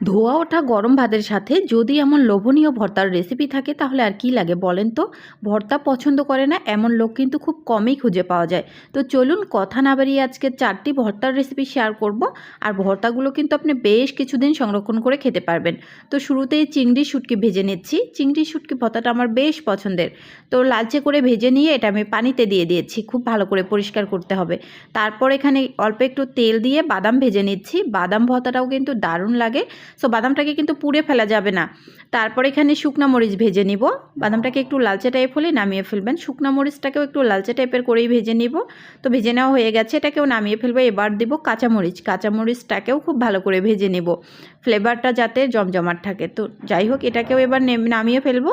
ধোয়া ওঠা গরম ভাতের সাথে যদি এমন লোভনীয় ভর্তার রেসিপি থাকে, তাহলে আর কি লাগে বলেন তো? ভর্তা পছন্দ করে না, এমন লোক কিন্তু খুব কমই খুঁজে পাওয়া যায়। তো চলুন কথা না বাড়িয়ে আজকে চারটি ভর্তার রেসিপি শেয়ার করব, আর ভর্তাগুলো কিন্তু আপনি বেশ কিছুদিন সংরক্ষণ করে খেতে পারবেন। তো শুরুতেই চিংড়ি শুটকি ভেজে নিচ্ছি। চিংড়ি শুটকি ভর্তাটা আমার বেশ পছন্দের। তো লালচে করে ভেজে নিয়ে এটা আমি পানিতে দিয়ে দিয়েছি, খুব ভালো করে পরিষ্কার করতে হবে। তারপর এখানে অল্প একটু তেল দিয়ে বাদাম ভেজে নিচ্ছি। বাদাম ভর্তাটাও কিন্তু দারুণ লাগে। সো বাদামটাকে কিন্তু পুড়ে ফেলা যাবে না। তারপর এখানে শুকনো মরিচ ভেজে নিব। বাদামটাকে একটু লালচে টাইপ হলে নামিয়ে ফেলবেন। শুকনো মরিচটাকেও একটু লালচে টাইপের করেই ভেজে নিব। তো, ভেজে নেওয়া হয়ে গেছে। এটাকেও নামিয়ে ফেলব। এবার দিব কাঁচামরিচ কাঁচামরিচটাকেও খুব ভালো করে ভেজে নেব। ফ্লেভারটা যাতে জমজমাট থাকে। তো, যাই হোক, এটাকেও এবার নেম- নামিয়ে ফেলব।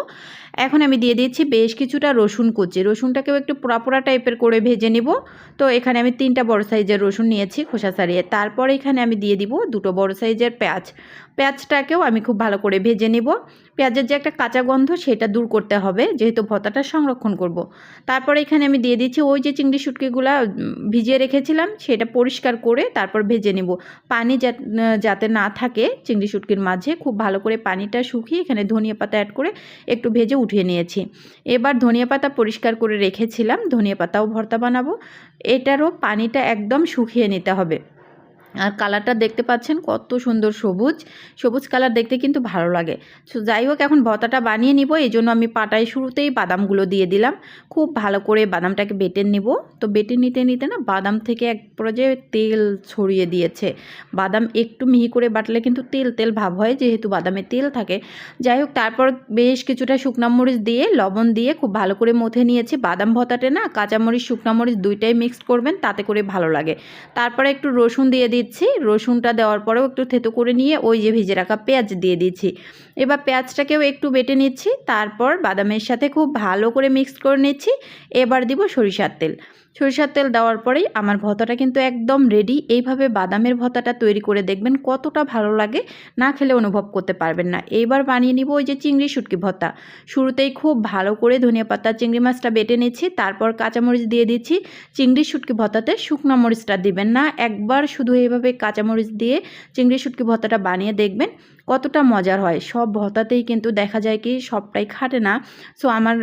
এখন আমি দিয়ে দিচ্ছি বেশ কিছুটা রসুন কুচি। রসুনটাকেও একটু পোড়া টাইপের করে ভেজে নিব। তো এখানে আমি তিনটা বড় সাইজের রসুন নিয়েছি খোসা সারিয়ে তারপর এখানে আমি দিয়ে দিব দুটো বড় সাইজের পেঁয়াজ। পেঁয়াজটাকেও আমি খুব ভালো করে ভেজে নিব। পেঁয়াজের যে একটা কাঁচা গন্ধ সেটা দূর করতে হবে, যেহেতু ভর্তাটা সংরক্ষণ করব। তারপর এখানে আমি দিয়ে দিচ্ছি ওই যে চিংড়ি শুটকিগুলো ভিজিয়ে রেখেছিলাম, সেটা পরিষ্কার করে তারপর ভেজে নিব। পানি যাতে না থাকে, চিংড়ি শুটকির মাঝে, খুব ভালো করে পানিটা শুকিয়ে এখানে ধনিয়া পাতা অ্যাড করে একটু ভেজে উঠিয়ে নিয়েছি। এবার ধনিয়া পাতা পরিষ্কার করে রেখেছিলাম, ধনিয়া পাতাও ভর্তা বানাবো। এটারও পানিটা একদম শুকিয়ে নিতে হবে। আর কালারটা দেখতে পাচ্ছেন কত সুন্দর সবুজ। সবুজ কালার দেখতে কিন্তু ভালো লাগে। সো যাই হোক, এখন ভর্তাটা বানিয়ে নিব। এই জন্য আমি পাটায় শুরুতেই বাদামগুলো দিয়ে দিলাম। খুব ভালো করে বাদামটাকে বেটে নিব। তো বেটে নিতে নিতে না বাদাম থেকে এক পর্যায়ে তেল ছড়িয়ে দিয়েছে। বাদাম একটু মিহি করে বাটলে কিন্তু তেল তেল ভাব হয়, যেহেতু বাদামে তেল থাকে। যাই হোক, তারপর বেশ কিছুটা শুকনা মরিচ দিয়ে, লবণ দিয়ে খুব ভালো করে মথে নিয়েছি। বাদাম ভর্তাতে না কাঁচামরিচ, শুকনা মরিচ দুইটাই মিক্সড করবেন, তাতে করে ভালো লাগে। তারপরে একটু রসুন দিয়ে দিচ্ছি, রসুনটা দেওয়ার পরেও একটু থেতো করে নিয়ে ওই যে ভেজে রাখা পেঁয়াজ দিয়ে দিচ্ছি। এবার পেঁয়াজটাকেও একটু বেটে নিচ্ছি, তারপর বাদামের সাথে খুব ভালো করে মিক্স করে নিচ্ছি। এবার দিব সরিষার তেল। সরিষার তেল দেওয়ার পরেই আমার ভর্তাটা কিন্তু একদম রেডি এইভাবে বাদামের ভর্তাটা তৈরি করে দেখবেন কতটা ভালো লাগে, না খেলে অনুভব করতে পারবেন না। এইবার বানিয়ে নিব ওই যে চিংড়ি শুটকি ভর্তা। শুরুতেই খুব ভালো করে ধনিয়া পাতা, চিংড়ি মাছটা বেটে নিচ্ছি, তারপর কাঁচামরিচ দিয়ে দিচ্ছি। চিংড়ি শুটকি ভর্তাতে শুকনো মরিচটা দিবেন না, একবার শুধু এইভাবে কাঁচামরিচ দিয়ে চিংড়ি শুটকি ভর্তাটা বানিয়ে দেখবেন কতটা মজার হয়। সব ভর্তাতেই কিন্তু দেখা যায় কি সবটাই খাটে না। সো আমার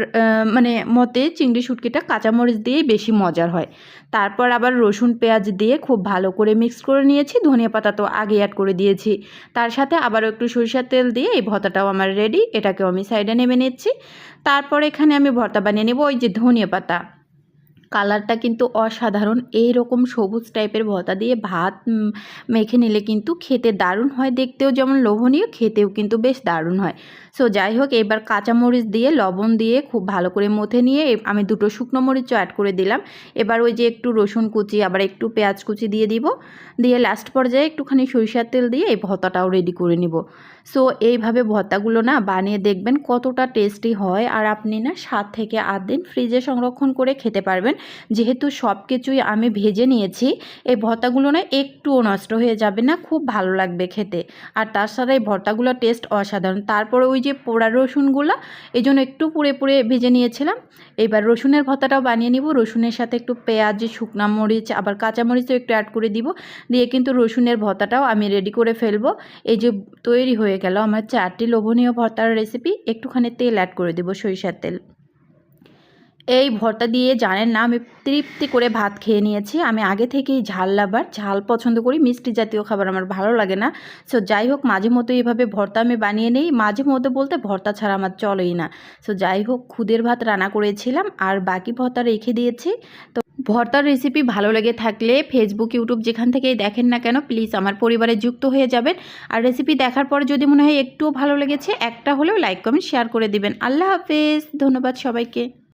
মানে মতে চিংড়ি শুটকিটা কাঁচামরিচ দিয়েই বেশি মজার হয়। তারপর আবার রসুন, পেঁয়াজ দিয়ে খুব ভালো করে মিক্স করে নিয়েছি। ধনিয়া পাতা তো আগে অ্যাড করে দিয়েছি। তার সাথে আবারও একটু সরিষার তেল দিয়ে এই ভর্তাটাও আমার রেডি এটাকেও আমি সাইডে নেমে নিচ্ছি। তারপর এখানে আমি ভর্তা বানিয়ে নেব। ওই যে ধনিয়া পাতা। কালারটা কিন্তু অসাধারণ। এই রকম সবুজ টাইপের ভর্তা দিয়ে ভাত মেখে নিলে কিন্তু খেতে দারুণ হয়। দেখতেও যেমন লোভনীয়, খেতেও কিন্তু বেশ দারুণ হয়। সো যাই হোক, এবার কাঁচামরিচ দিয়ে, লবণ দিয়ে খুব ভালো করে মথে নিয়ে আমি দুটো শুকনো মরিচও অ্যাড করে দিলাম। এবার ওই যে একটু রসুন কুচি, আবার একটু পেঁয়াজ কুচি দিয়ে দিব। দিয়ে লাস্ট পর্যায়ে একটুখানি সরিষার তেল দিয়ে এই ভর্তাটাও রেডি করে নিব। সো এইভাবে ভর্তাগুলো না বানিয়ে দেখবেন কতটা টেস্টি হয়। আর আপনি না সাত থেকে আট দিন ফ্রিজে সংরক্ষণ করে খেতে পারবেন। যেহেতু সব কিছুই আমি ভেজে নিয়েছি, এই ভর্তাগুলো না একটুও নষ্ট হয়ে যাবে না, খুব ভালো লাগবে খেতে। আর তার সাথে এই ভর্তাগুলোর টেস্ট অসাধারণ। তারপরে ওই যে পোড়া রসুনগুলো, এই জন্য একটু পুড়ে পুড়ে ভেজে নিয়েছিলাম। এবার রসুনের ভর্তাটাও বানিয়ে নিব। রসুনের সাথে একটু পেঁয়াজ, শুকনা মরিচ, আবার কাঁচা মরিচও একটু অ্যাড করে দিব। দিয়ে কিন্তু রসুনের ভর্তাটাও আমি রেডি করে ফেলব। এই যে তৈরি হয়ে গেল আমার চারটি লোভনীয় ভর্তার রেসিপি একটুখানি তেল অ্যাড করে দেবো সরিষার তেল। এই ভর্তা দিয়ে জানেন না, আমি তৃপ্তি করে ভাত খেয়ে নিয়েছি। আমি আগে থেকেই ঝাল লাভার, ঝাল পছন্দ করি, মিষ্টি জাতীয় খাবার আমার ভালো লাগে না। সো যাই হোক, মাঝে মতো এইভাবে ভর্তা আমি বানিয়ে নেই। মাঝে মধ্যে বলতে ভর্তা ছাড়া আমার চলেই না। সো যাই হোক, খুদের ভাত রান্না করেছিলাম, আর বাকি ভর্তা রেখে দিয়েছি। তো ভর্তার রেসিপি ভালো লেগে থাকলে ফেসবুক ইউটিউব যেখান থেকেই দেখেন না কেন প্লিজ আমার পরিবারে যুক্ত হয়ে যাবেন। আর রেসিপি দেখার পর যদি মনে হয় একটুও ভালো লেগেছে, একটা হলেও লাইক কমেন্ট শেয়ার করে দিবেন। আল্লাহ হাফেজ, ধন্যবাদ সবাইকে।